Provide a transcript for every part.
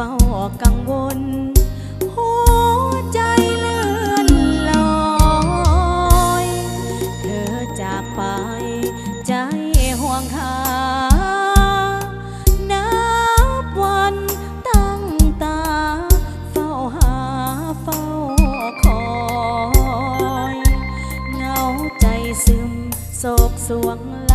เฝ้ากังวล หัวใจเลื่อนลอย เธอจากไปใจห่วงหานับวันตั้งตา เฝ้าหาเฝ้าคอย เงาใจซึมโศกสวง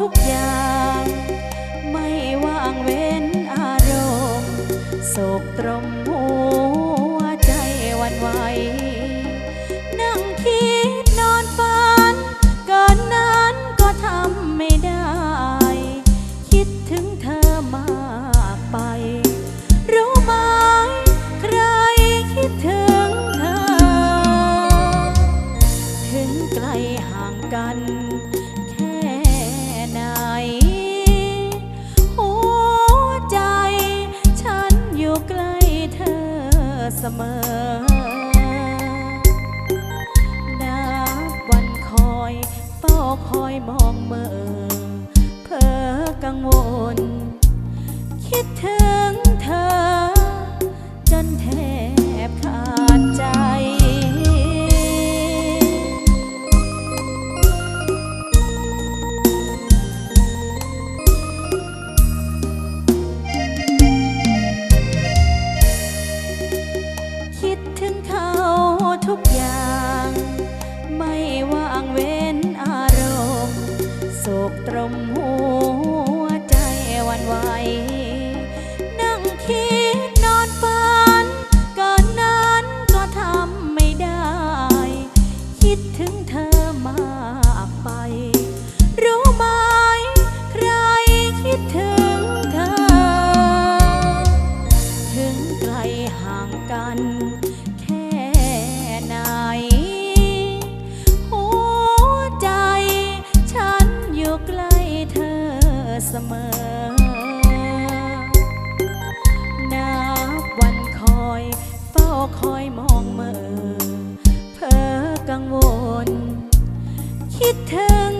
ทุกอย่าง ไม่ว่างเว้นอารมณ์โศกตรมหัวใจวันไหว นั่งคิดนอนฝันเกินนั้นก็ทำไม่ได้ คิดถึงเธอมากไป รู้ไหมใครคิดถึงเธอ ถึงไกลห่างกัน ถึง คิดถึง กังวล คิดถึง